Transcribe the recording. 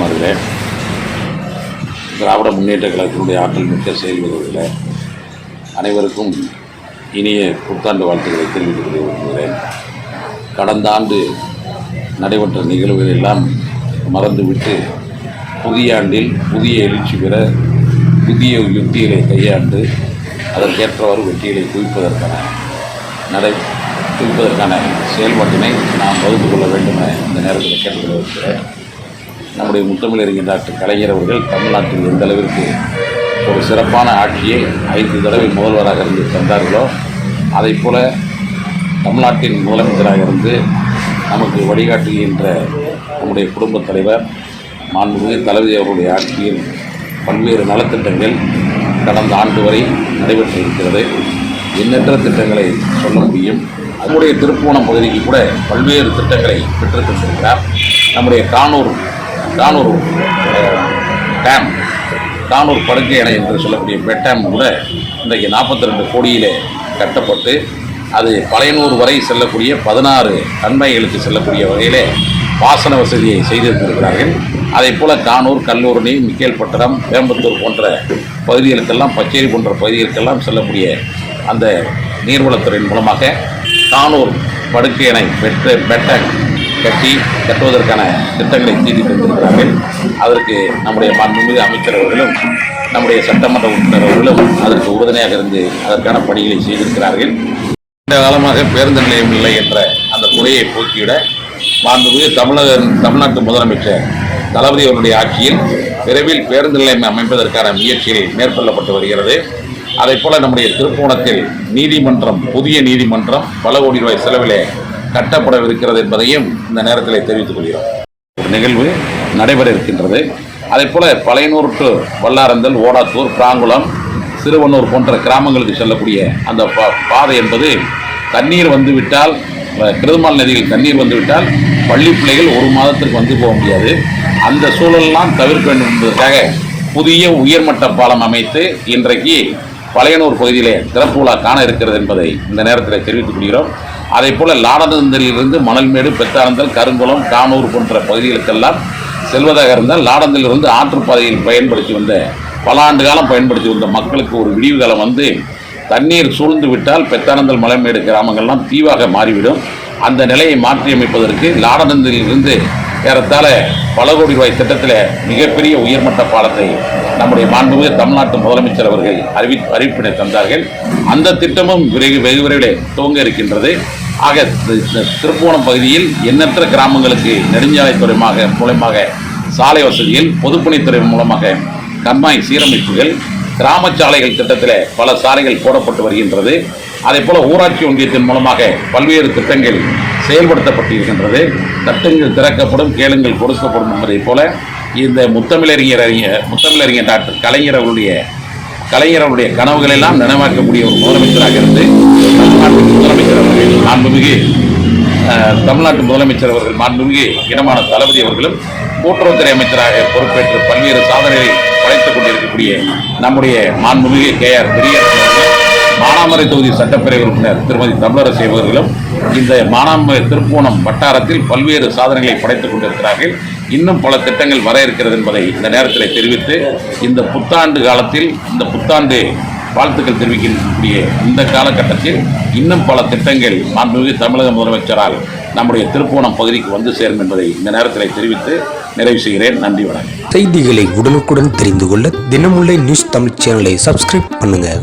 உணர்கிறேன் திராவிட முன்னேற்ற கழகத்தினுடைய ஆற்றல் மிக்க செயல்படுவதில் அனைவருக்கும் இனிய புத்தாண்டு வாழ்த்துக்களை தெரிவித்துக் கொள்ள விரும்புகிறேன். கடந்த ஆண்டு நடைபெற்ற நிகழ்வுகள் எல்லாம் மறந்துவிட்டு புதிய ஆண்டில் புதிய எழுச்சி பெற புதிய யுக்திகளை கையாண்டு அதற்கேற்றவாறு வெற்றிகளை குவிப்பதற்கான நடை குவிப்பதற்கான செயல்பாட்டினை நாம் வகுத்து கொள்ள வேண்டும் என இந்த நேரத்தில் கேட்டுக்கொள்ள இருக்கிறேன் நம்முடைய முத்தமிழறிஞர் டாக்டர் கலைஞர் அவர்கள் தமிழ்நாட்டில் எந்த அளவிற்கு ஒரு சிறப்பான ஆட்சியை ஐந்து தடவை முதல்வராக இருந்து தந்தார்களோ அதைப் போல தமிழ்நாட்டின் முதலமைச்சராக இருந்து நமக்கு வழிகாட்டுகின்ற நம்முடைய குடும்பத் தலைவர் மாண்புமிகு தளபதி அவருடைய ஆட்சியில் பல்வேறு நலத்திட்டங்கள் கடந்த ஆண்டு வரை நடைபெற்றிருக்கிறது. எண்ணற்ற திட்டங்களை சொல்ல முடியும். நம்முடைய திருப்புவனம் பகுதிக்கு கூட பல்வேறு திட்டங்களை பெற்றுத் தந்திருக்கிறார் நம்முடைய கானூர் கானூர் டேம் கானூர் படுக்கை அணை என்று சொல்லக்கூடிய பெட்டேம் கூட இன்றைக்கு நாற்பத்தி ரெண்டு கோடியிலே கட்டப்பட்டு அது பழையனூர் வரை செல்லக்கூடிய பதினாறு கண்மைகளுக்கு செல்லக்கூடிய வகையிலே பாசன வசதியை செய்திருந்திருக்கிறார்கள் அதே போல் கானூர் கல்லூரணி மிக்கேல்பட்டினம் வேம்பத்தூர் போன்ற பகுதிகளுக்கெல்லாம் பச்சேரி போன்ற பகுதிகளுக்கெல்லாம் செல்லக்கூடிய அந்த நீர்வளத்துறையின் மூலமாக கானூர் படுக்கை அணை பெற்ற பெட்டங் கட்டி கட்டுவதற்கான திட்டங்களை தீட்டி தந்திருக்கிறார்கள். அதற்கு நம்முடைய மாண்புமிகு அமைச்சர் அவர்களும் நம்முடைய சட்டமன்ற உறுப்பினர் அவர்களும் அதற்கு உறுதுணையாக இருந்து அதற்கான பணிகளை செய்திருக்கிறார்கள். இந்த காலமாக பேருந்து நிலையம் இல்லை என்ற அந்த குறையை போக்கிவிட மாண்புமிகு தமிழக தமிழ்நாட்டு முதலமைச்சர் தளபதி அவருடைய ஆட்சியில் விரைவில் பேருந்து நிலையம் அமைப்பதற்கான முயற்சிகள் மேற்கொள்ளப்பட்டு வருகிறது. அதைப் போல நம்முடைய திருக்கோணத்தில் நீதிமன்றம் புதிய நீதிமன்றம் பல கோடி ரூபாய் செலவிலே கட்டப்படவிருக்கிறது என்பதையும் இந்த நேரத்தில் தெரிவித்துக் கொள்கிறோம். ஒரு நிகழ்வு நடைபெற இருக்கின்றது. அதே போல பழையனூர் டு வல்லாரந்தல் ஓடாத்தூர் பிராங்குளம் சிறுவனூர் போன்ற கிராமங்களுக்கு செல்லக்கூடிய அந்த பா- பாதை என்பது தண்ணீர் வந்துவிட்டால் கிருதுமால் நதியில் தண்ணீர் வந்துவிட்டால் பள்ளி பிள்ளைகள் ஒரு மாதத்திற்கு வந்து போக முடியாது. அந்த சூழலெல்லாம் தவிர்க்க வேண்டும் என்பதற்காக புதிய உயர்மட்ட பாலம் அமைத்து இன்றைக்கு பழையனூர் பகுதியிலே திறப்பு விழா காண இருக்கிறது என்பதை இந்த நேரத்தில் தெரிவித்துக் கொள்கிறோம். அதே போல் லாடனந்தலிலிருந்து மணல்மேடு பெத்தாரந்தல் கருங்குளம் கானூர் போன்ற பகுதிகளுக்கெல்லாம் செல்வதாக இருந்தால் லாடந்திலிருந்து ஆற்றுப்பாதையில் பயன்படுத்தி வந்த பல ஆண்டு காலம் பயன்படுத்தி வந்த மக்களுக்கு ஒரு விடிவு காலம் வந்து தண்ணீர் சூழ்ந்து விட்டால் பெத்தானந்தல் மலைமேடு கிராமங்கள்லாம் தீவாக மாறிவிடும். அந்த நிலையை மாற்றியமைப்பதற்கு லாடனந்திலிருந்து ஏறத்தாழ பல கோடி ரூபாய் திட்டத்தில் மிகப்பெரிய உயர்மட்ட பாலத்தை நம்முடைய மாண்புமிகு தமிழ்நாட்டு முதலமைச்சர் அவர்கள் அறிவி அறிவிப்பினை தந்தார்கள். அந்த திட்டமும் விரைவு வெகு விரைவில் துவங்க இருக்கின்றது. ஆக தி- திருப்புவனம் பகுதியில் எண்ணற்ற கிராமங்களுக்கு நெடுஞ்சாலைத்துறைமாக மூலமாக சாலை வசதியில் பொதுப்பணித்துறை மூலமாக கண்மாய் சீரமைப்புகள் கிராம சாலைகள் திட்டத்தில் பல சாலைகள் போடப்பட்டு வருகின்றது. அதே போல ஊராட்சி ஒன்றியத்தின் மூலமாக பல்வேறு திட்டங்கள் செயல்படுத்தப்பட்டிருக்கின்றது. தட்டுங்கள் திறக்கப்படும் கேளுங்கள் கொடுக்கப்படும் என்பதைப் போல இந்த முத்தமிழறிஞர் அறிஞர் முத்தமிழறிஞர் டாக்டர் கலைஞர் அவருடைய கலைஞர் அவருடைய கனவுகள் எல்லாம் நினைவாக்கக்கூடிய ஒரு முதலமைச்சராக இருந்து தமிழ்நாட்டு முதலமைச்சர் அவர்கள் மாண்புமிகு தமிழ்நாட்டு முதலமைச்சர் அவர்கள் மாண்புமிகு இனமான தளபதி அவர்களும் கூட்டுறவுத்துறை அமைச்சராக பொறுப்பேற்று பல்வேறு சாதனைகளை படைத்துக் கொண்டிருக்கக்கூடிய நம்முடைய மாண்புமிகு கே ஆர் பெரியார் மானாமரை தொகுதி சட்டப்பேரவை உறுப்பினர் திருமதி தமிழரசி அவர்களும் இந்த மானாமரை திருப்போணம் வட்டாரத்தில் பல்வேறு சாதனைகளை படைத்துக் கொண்டிருக்கிறார்கள். இன்னும் பல திட்டங்கள் வர இருக்கிறது என்பதை இந்த நேரத்தில் தெரிவித்து இந்த புத்தாண்டு காலத்தில் இந்த புத்தாண்டு வாழ்த்துக்கள் தெரிவிக்கக்கூடிய இந்த காலகட்டத்தில் இன்னும் பல திட்டங்கள் மாண்புமிகு தமிழக முதலமைச்சரால் நம்முடைய திருப்போணம் பகுதிக்கு வந்து சேரும் என்பதை இந்த நேரத்தில் தெரிவித்து நிறைவு செய்கிறேன். நன்றி வணக்கம். செய்திகளை உடனுக்குடன் தெரிந்து கொள்ள தினமுல்லை நியூஸ் தமிழ் சேனலை சப்ஸ்கிரைப் பண்ணுங்கள்